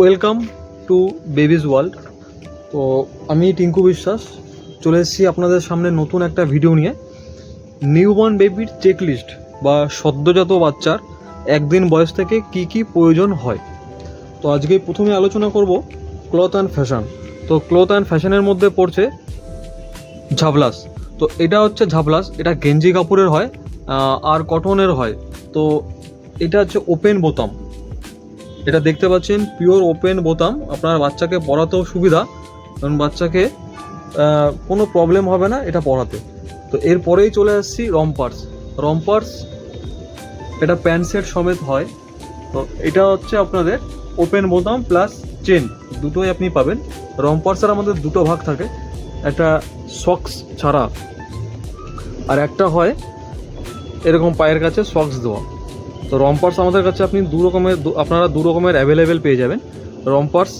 Welcome to babies world তো আমি টিঙ্কু বিশ্বাস, চলে এসেছি আপনাদের সামনে নতুন একটা ভিডিও নিয়ে। নিউবর্ন বেবির চেক লিস্ট বা সদ্যজাত বাচ্চার একদিন বয়স থেকে কি কি প্রয়োজন হয়? তো আজকে প্রথমে আলোচনা করব ক্লথ অ্যান্ড ফ্যাশন তো ক্লথ অ্যান্ড ফ্যাশনের মধ্যে পড়ছে ঝাবলাস। তো এটা হচ্ছে ঝাবলাস, এটা গেঞ্জি কাপড়ের হয় আর কটনের হয়। তো এটা হচ্ছে ওপেন বোতাম। এটা দেখতে পাচ্ছেন পিওর ওপেন বোতাম। আপনার বাচ্চাকে পড়াতেও সুবিধা, কারণ বাচ্চাকে কোনো প্রবলেম হবে না এটা পড়াতে। তো এরপরেই চলে আসছি রম্পার্স রম্পার্স এটা প্যান্ট সেট সমেত হয়। তো এটা হচ্ছে আপনাদের ওপেন বোতাম প্লাস চেন দুটোই আপনি পাবেন। রম্পার্সের আমাদের দুটো ভাগ থাকে, একটা সক্স ছাড়া। আর একটা হয়, এরকম পায়ের কাছে সক্স দেওয়া। তো রম্পার্স আমাদের কাছে আপনি দু রকমের আপনারা দু রকমের অ্যাভেলেবেল পেয়ে যাবেন। রম্পার্স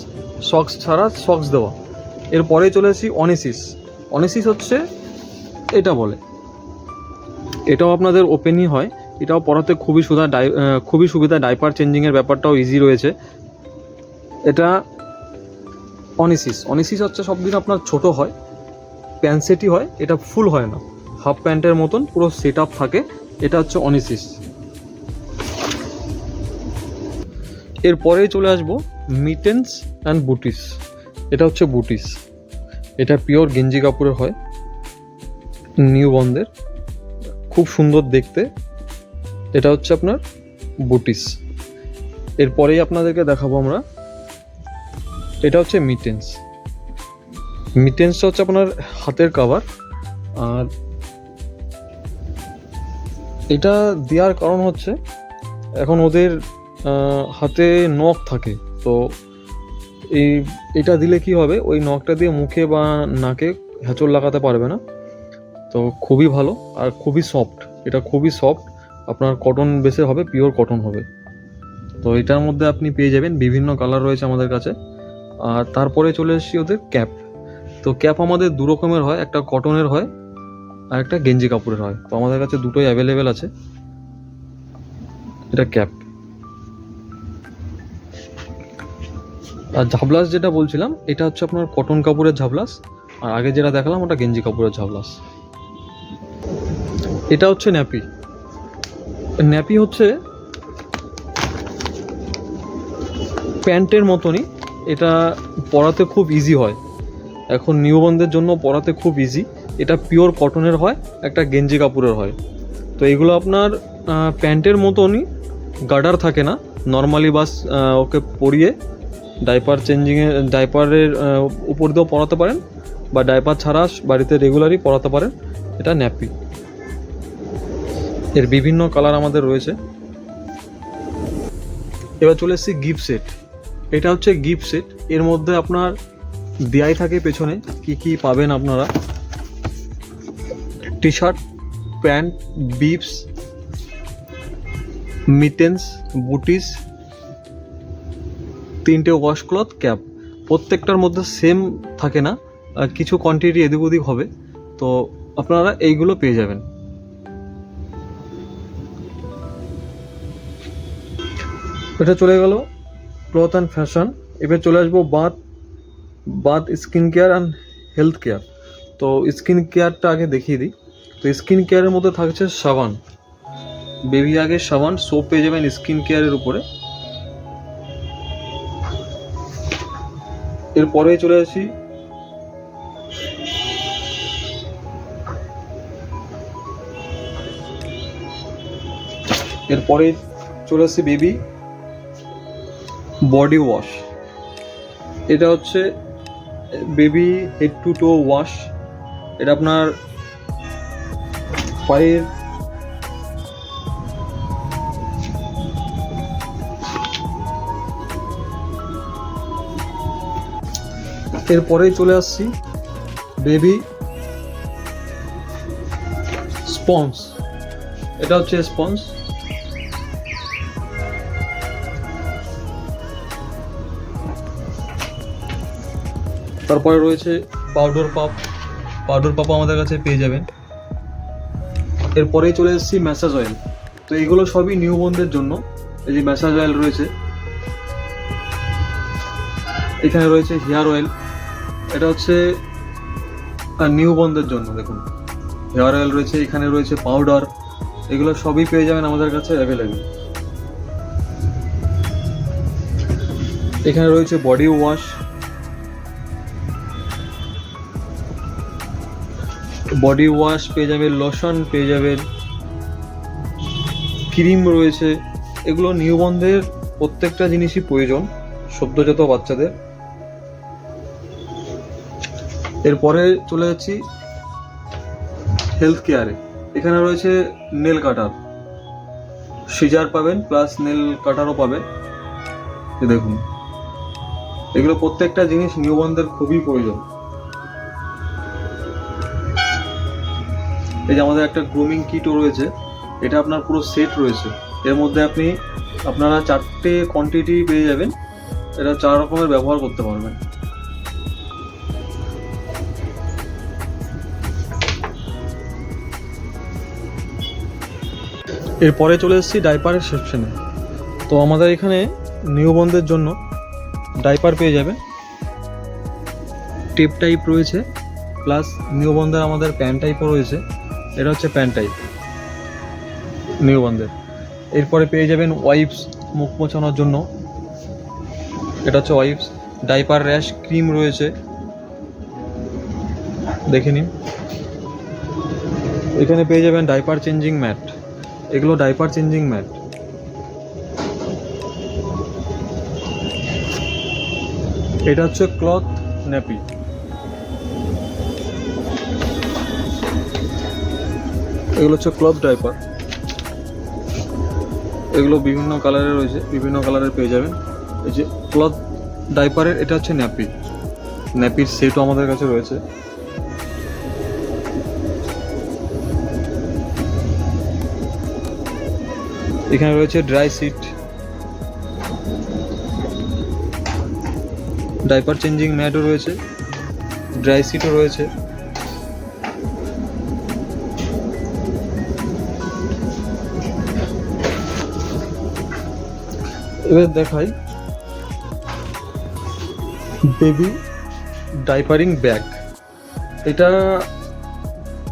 সক্স ছাড়া সক্স দেওয়া। এরপরে চলে আসি অনেসিস অনেসিস হচ্ছে এটা বলে। এটাও আপনাদের ওপেনই হয়। এটাও পড়াতে খুবই সুবিধা ডাই খুবই সুবিধা। ডাইপার চেঞ্জিংয়ের ব্যাপারটাও ইজি রয়েছে। এটা অনিসিস অনিসিস হচ্ছে সব দিন আপনার ছোট হয়। প্যান্ট সেটই হয়। এটা ফুল হয় না। হাফ প্যান্টের মতন পুরো সেট আপ থাকে। এটা হচ্ছে অনিসিস এরপরেই চলে আসব মিটেন্স অ্যান্ড বুটিস। এটা হচ্ছে বুটিস। এটা পিওর গেঞ্জি কাপড়ের হয়, নিউ বন্দের খুব সুন্দর দেখতে। এটা হচ্ছে আপনার বুটিস। এরপরেই আপনাদেরকে দেখাবো আমরা। এটা হচ্ছে মিটেন্স। মিটেন্সটা হচ্ছে আপনার হাতের কাভার আর এটা দেওয়ার কারণ হচ্ছে, এখন ওদের হাতে নখ থাকে। তো এই, এটা দিলে কি হবে? ওই নখটা দিয়ে মুখে বা নাকে হ্যাঁচড় লাগাতে পারবে না। তো খুবই ভালো আর খুবই সফট এটা খুবই সফট আপনার কটন বেসে হবে পিওর কটন হবে। তো এটার মধ্যে আপনি পেয়ে যাবেন বিভিন্ন কালার রয়েছে আমাদের কাছে। আর তারপরে চলে এসেছি ওদের ক্যাপ তো ক্যাপ আমাদের দু রকমের হয়, একটা কটনের হয় আর একটা গেঞ্জি কাপড়ের হয়। তো আমাদের কাছে দুটোই অ্যাভেলেবেল আছে। এটা ক্যাপ আর ঝাবলাস যেটা বলছিলাম, এটা হচ্ছে আপনার কটন কাপড়ের ঝাবলাস। আর আগে যেটা দেখালাম, ওটা গেঞ্জি কাপড়ের ঝাবলাস। এটা হচ্ছে ন্যাপি। ন্যাপি হচ্ছে প্যান্টের মতনই। এটা পরাতে খুব ইজি হয়। এখন নিউবন্ধের জন্য পরাতে খুব ইজি এটা পিওর কটনের হয়, একটা গেঞ্জি কাপড়ের হয়। তো এগুলো আপনার প্যান্টের মতনই, গার্ডার থাকে না। নর্মালি বাস ওকে পরিয়ে ডাইপার চেঞ্জিংয়ে ডাইপারের উপর দিয়েও পরাতে পারেন বা ডাইপার ছাড়া বাড়িতে রেগুলারই পরাতে পারেন। এটা ন্যাপি এর বিভিন্ন কালার আমাদের রয়েছে। এবার চলে এসেছি গিফট সেট এটা হচ্ছে গিফট সেট এর মধ্যে আপনার দেয়াই থাকে পেছনে। কি কি পাবেন আপনারা? T shirt pant bibs mittens booties তিনটে ওয়াশক্লথ ক্যাপ প্রত্যেকটার মধ্যে সেম থাকে না কিছু কোয়ান্টিটি এদিক ওদিক হবে। তো আপনারা এইগুলো পেয়ে যাবেন। এটা চলে গেল ক্লথ অ্যান্ড ফ্যাশন এবার চলে আসব bath bath skin care and health care তো স্কিন কেয়ারটা আগে দেখিয়ে দিই। তো স্কিন কেয়ারের মধ্যে থাকছে সাবান। বেবি আগে সাবান সোপ পেয়ে যাবেন স্কিন কেয়ারের উপরে। এরপরে চলে আসি। এরপরে চলে আসি বেবি বডি ওয়াশ। এটা হচ্ছে baby head to toe wash এটা আপনার পায়ের এরপরেই চলে আসছি বেবি স্পঞ্জ। এটা হচ্ছে স্পঞ্জ। তারপরে রয়েছে পাউডার পাপ। পাউডার পাপ আমাদের কাছে পেয়ে যাবেন। এরপরেই চলে এসেছি ম্যাসাজ অয়েল। তো এইগুলো সবই নিউ বন্ধের জন্য। এই যে ম্যাসাজ অয়েল রয়েছে। এখানে রয়েছে হেয়ার অয়েল। এটা হচ্ছে নিউ বন্ধের জন্য, দেখুন। হেয়ার অয়েল রয়েছে, এখানে রয়েছে পাউডার এগুলো সবই পেয়ে যাবেন আমাদের কাছে অ্যাভেলেবেল এখানে রয়েছে বডি ওয়াশ বডি ওয়াশ পেয়ে যাবেন লোশন পেয়ে যাবেন ক্রিম রয়েছে। এগুলো নিউবন্ধের প্রত্যেকটা জিনিসই প্রয়োজন, সদ্যজাত বাচ্চাদের। এরপরে চলে যাচ্ছি হেলথ কেয়ারে এখানে রয়েছে নেল কাটার সিজার পাবেন প্লাস নেল কাটারও পাবেন। দেখুন। এগুলো প্রত্যেকটা জিনিস নিউবন্ধের খুবই প্রয়োজন। এই যে আমাদের একটা গ্রুমিং কিটও রয়েছে। এটা আপনার পুরো সেট রয়েছে। এর মধ্যে আপনি, আপনারা চারটে কোয়ান্টিটি পেয়ে যাবেন। এটা চার রকমের ব্যবহার করতে পারবেন। এরপরে চলে এসেছি ডাইপারের সেকশনে তো আমাদের এখানে নিউবন্ধের জন্য ডাইপার পেয়ে যাবেন টেপ টাইপ রয়েছে প্লাস নিউবন্ধের আমাদের প্যান্ট টাইপও রয়েছে। এটা হচ্ছে প্যান্ট টাইপ নিউবন্ধের। এরপরে পেয়ে যাবেন ওয়াইপস মুখ মোছানোর জন্য। এটা হচ্ছে ওয়াইপস ডাইপার র্যাশ ক্রিম রয়েছে। দেখে নিন। এখানে পেয়ে যাবেন ডাইপার চেঞ্জিং ম্যাট এগুলো ডাইপার চেঞ্জিং ম্যাট এটা হচ্ছে ক্লথ ন্যাপি এগুলো হচ্ছে ক্লথ ডাইপার এগুলো বিভিন্ন কালারের রয়েছে, বিভিন্ন কালারের পেয়ে যাবেন। এই যে ক্লথ ডাইপারের এটা হচ্ছে ন্যাপি ন্যাপির সেটও আমাদের কাছে রয়েছে। এখানে রয়েছে ড্রাই সিট ডাইপার চেঞ্জিং ম্যাটও রয়েছে। ড্রাই সিটও রয়েছে। এবার দেখাই বেবি ডাইপারিং ব্যাগ এটা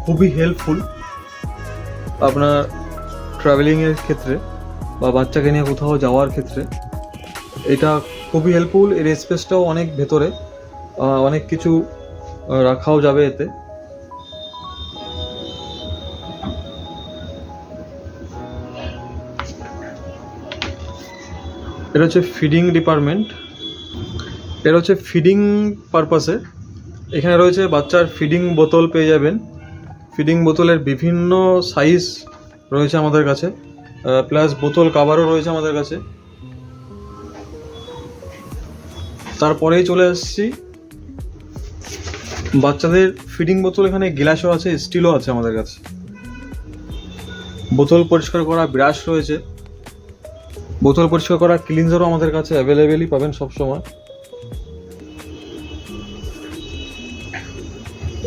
খুবই হেল্পফুল আপনার ট্রাভেলিংয়ের ক্ষেত্রে বা বাচ্চাকে নিয়ে কোথাও যাওয়ার ক্ষেত্রে এটা খুবই হেল্পফুল এর স্পেসটাও অনেক ভেতরে অনেক কিছু রাখাও যাবে এতে। এটা হচ্ছে ফিডিং ডিপার্টমেন্ট এটা হচ্ছে ফিডিং পারপাসে এখানে রয়েছে বাচ্চার ফিডিং বোতল পেয়ে যাবেন। ফিডিং বোতলের বিভিন্ন সাইজ রয়েছে আমাদের কাছে প্লাস বোতল কাভারও রয়েছে আমাদের কাছে। তারপরেই চলে আসছি। বাচ্চাদের ফিডিং বোতল এখানে গ্লাসও আছে স্টিলও আছে আমাদের কাছে। বোতল পরিষ্কার করা ব্রাশ রয়েছে। বোতল পরিষ্কার করা ক্লিনজারও আমাদের কাছে অ্যাভেলেবেলই পাবেন সবসময়।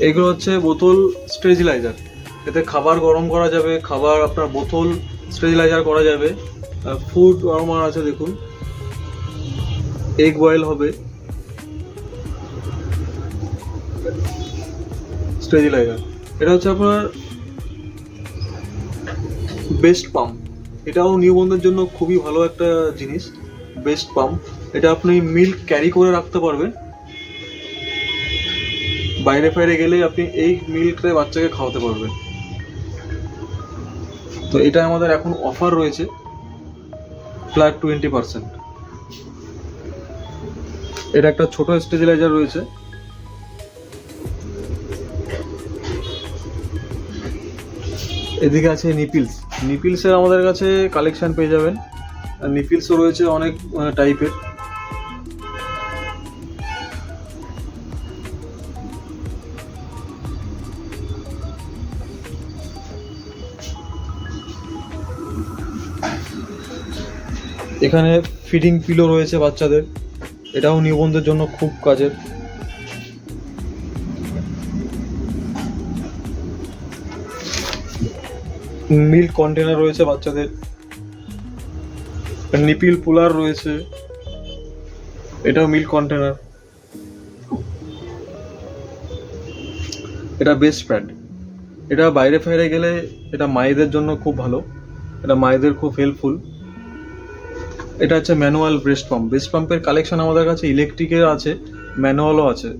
এগুলো হচ্ছে বোতল স্টেরিলাইজার এতে খাবার গরম করা যাবে, খাবার আপনার বোতল স্টেরিলাইজার করা যাবে ফুড আমার আছে দেখুন। এগ বয়েল হবে। স্টেরিলাইজার এটা হচ্ছে আপনার বেস্ট পাম্প এটাও নিউবন্ধের জন্য খুবই ভালো একটা জিনিস বেস্ট পাম্প এটা আপনি মিল্ক ক্যারি করে রাখতে পারবেন। বাইরে ফাইরে গেলে আপনি এই মিল্কটা বাচ্চাকে খাওয়াতে পারবেন। তো এটা আমাদের এখন অফার রয়েছে ফ্ল্যাট টোয়েন্টি পার্সেন্ট এটা একটা ছোট স্টেবিলাইজার রয়েছে। এদিকে আছে নিপিলস নিপিলসের আমাদের কাছে কালেকশন পেয়ে যাবেন। নিপিলসও রয়েছে অনেক টাইপের এখানে ফিডিং পিলো রয়েছে বাচ্চাদের। এটাও নিবন্ধের জন্য খুব কাজের। মিল্ক কন্টেনার রয়েছে বাচ্চাদের। নিপিল পুলার রয়েছে। এটাও মিল্ক কন্টেনার এটা বেস্ট ব্র্যান্ড এটা বাইরে ফাইরে গেলে এটা মায়েদের জন্য খুব ভালো। এটা মায়েদের খুব হেল্পফুল এটা হচ্ছে ম্যানুয়াল ব্রেস্ট পাম্প ব্রেস্ট পাম্পের কালেকশন আমাদের কাছে ইলেকট্রিকের আছে ম্যানুয়ালও আছে।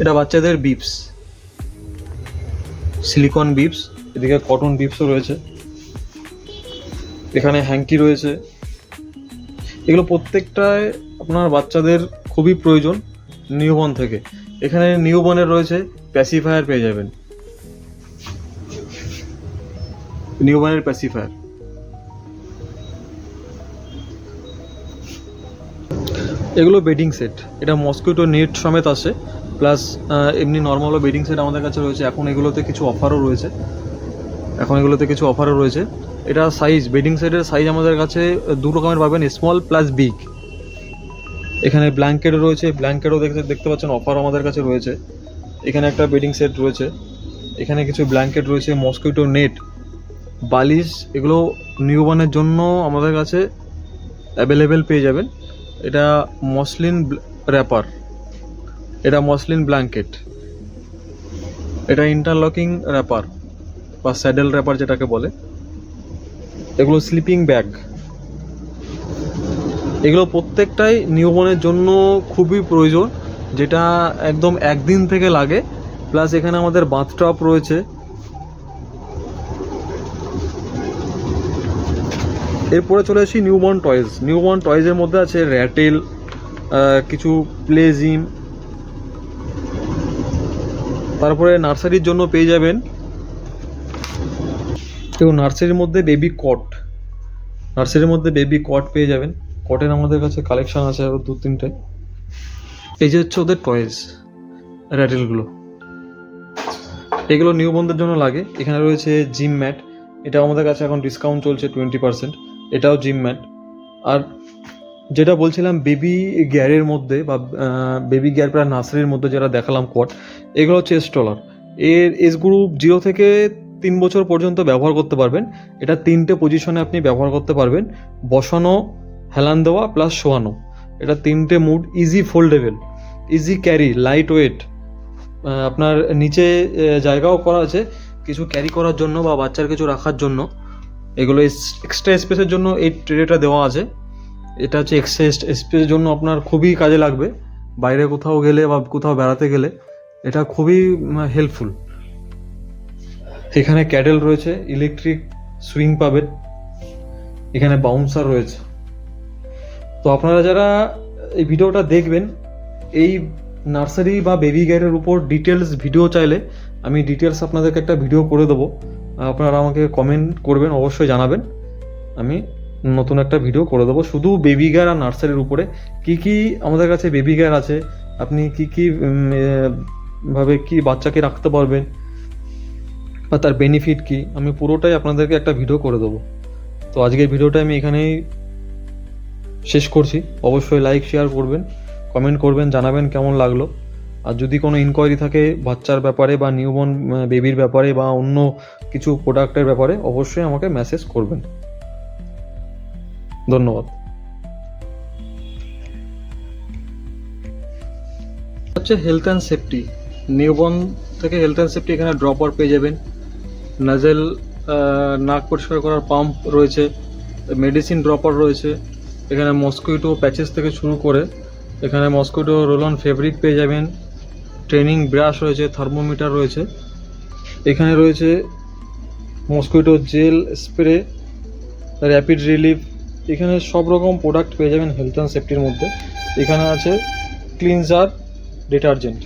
এটা বাচ্চাদের বিপস সিলিকন বিপস এদিকে কটন বিপসও রয়েছে। এখানে হ্যাঙ্কি রয়েছে। এগুলো প্রত্যেকটায় আপনার বাচ্চাদের খুবই প্রয়োজন নিউবন থেকে। এখানে নিউবনের রয়েছে প্যাসিফায়ার পেয়ে যাবেন। নিউবনের প্যাসিফায়ার। এগুলো বেডিং সেট। এটা মসকিউটো নেট সমেত আসে প্লাস এমনি নর্মালও বেডিং সেট আমাদের কাছে রয়েছে। এখন এগুলোতে কিছু অফারও রয়েছে। এখন এগুলোতে কিছু অফারও রয়েছে। এটা সাইজ, বেডিং সেটের সাইজ আমাদের কাছে দু রকমের পাবেন, স্মল প্লাস বিগ। এখানে ব্ল্যাঙ্কেটও রয়েছে, ব্ল্যাঙ্কেটও দেখতে দেখতে পাচ্ছেন অফার আমাদের কাছে রয়েছে। এখানে একটা বেডিং সেট রয়েছে। এখানে কিছু ব্ল্যাঙ্কেট রয়েছে মসকিউটো নেট। বালিশ এগুলো নিউবর্নের জন্য আমাদের কাছে অ্যাভেলেবেল পেয়ে যাবেন। এটা মসলিন র্যাপার এটা মসলিন ব্ল্যাঙ্কেট এটা ইন্টারলকিং র্যাপার বা স্যাডেল র্যাপার যেটাকে বলে। এগুলো স্লিপিং ব্যাগ এগুলো প্রত্যেকটাই নিউবর্নের জন্য খুবই প্রয়োজন, যেটা একদম একদিন থেকে লাগে। প্লাস এখানে আমাদের বাথটপ রয়েছে। এরপরে চলে আসি নিউবর্ন টয়েস নিউবর্ন টয়েসের মধ্যে আছে র্যাটেল কিছু প্লেজিম। তারপরে নার্সারির জন্য পেয়ে যাবেন। দেখুন, নার্সারির মধ্যে বেবি কট। নার্সারির মধ্যে বেবি কট পেয়ে যাবেন। কটের আমাদের কাছে কালেকশন আছে আরও দু, তিনটে। এই যে হচ্ছে ওদের টয়েস র্যাটেলগুলো। এগুলো নিউ বন্ধের জন্য লাগে। এখানে রয়েছে জিম ম্যাট। এটা আমাদের কাছে এখন ডিসকাউন্ট চলছে টোয়েন্টি পার্সেন্ট এটাও জিম ম্যাট। আর যেটা বলছিলাম, বেবি গিয়ারের মধ্যে বা বেবি গিয়ার প্রায় নার্সারির মধ্যে যেটা দেখালাম কট এগুলো হচ্ছে স্টলার এর এজ গ্রুপ জিরো থেকে তিন বছর পর্যন্ত ব্যবহার করতে পারবেন। এটা তিনটে পজিশনে আপনি ব্যবহার করতে পারবেন। বসানো, হেলান দেওয়া প্লাস শোয়ানো। এটা তিনটে mode easy foldable easy carry light weight আপনার নিচে জায়গাও করা আছে। কিছু ক্যারি করার জন্য বা বাচ্চার কিছু রাখার জন্য। এগুলো এক্সট্রা স্পেসের জন্য এই ট্রেটা দেওয়া আছে। এটা হচ্ছে এক্সট্রা স্পেসের জন্য আপনার খুবই কাজে লাগবে। বাইরে কোথাও গেলে বা কোথাও বেড়াতে গেলে এটা খুবই হেল্পফুল এখানে ক্যাডেল রয়েছে ইলেকট্রিক সুইং পাবেন এখানে বাউন্সার রয়েছে। তো আপনারা যারা এই ভিডিওটা দেখবেন, এই নার্সারি বা বেবি গিয়ারের উপর ডিটেলস ভিডিও চাইলে আমি ডিটেলস আপনাদেরকে একটা ভিডিও করে দেবো। আপনারা আমাকে কমেন্ট করবেন, অবশ্যই জানাবেন। আমি নতুন একটা ভিডিও করে দেবো। শুধু বেবি গিয়ার আর নার্সারির উপরে। কি কি আমাদের কাছে বেবি গিয়ার আছে? আপনি কি কি ভাবে কি বাচ্চাকে রাখতে পারবেন? বা তার বেনিফিট কি? আমি পুরোটাই আপনাদেরকে একটা ভিডিও করে দেবো। তো আজকের ভিডিওটা আমি এখানেই শেষ করছি। অবশ্যই লাইক শেয়ার করবেন কমেন্ট করবেন, জানাবেন কেমন লাগল। আর যদি কোনো ইনকোয়ারি থাকে বাচ্চার ব্যাপারে বা নিউবর্ন বেবির ব্যাপারে বা অন্য কিছু প্রোডাক্টের ব্যাপারে, অবশ্যই আমাকে মেসেজ করবেন। ধন্যবাদ। হচ্ছে হেলথ অ্যান্ড সেফটি নিউবর্ন থেকে হেলথ অ্যান্ড সেফটি এখানে ড্রপার পেয়ে যাবেন। নাজেল নাক পরিষ্কার করার পাম্প রয়েছে মেডিসিন ড্রপার রয়েছে। এখানে মস্কুইটো প্যাচেস থেকে শুরু করে এখানে মস্কুইটো রোল অন ফেব্রিক পেয়ে যাবেন। ট্রেনিং ব্রাশ রয়েছে, থার্মোমিটার রয়েছে। এখানে রয়েছে mosquito gel spray, rapid relief. এখানে সব রকম প্রোডাক্ট পেয়ে যাবেন হেলথ অ্যান্ড সেফটির মধ্যে। এখানে আছে ক্লিনজার ডিটারজেন্ট।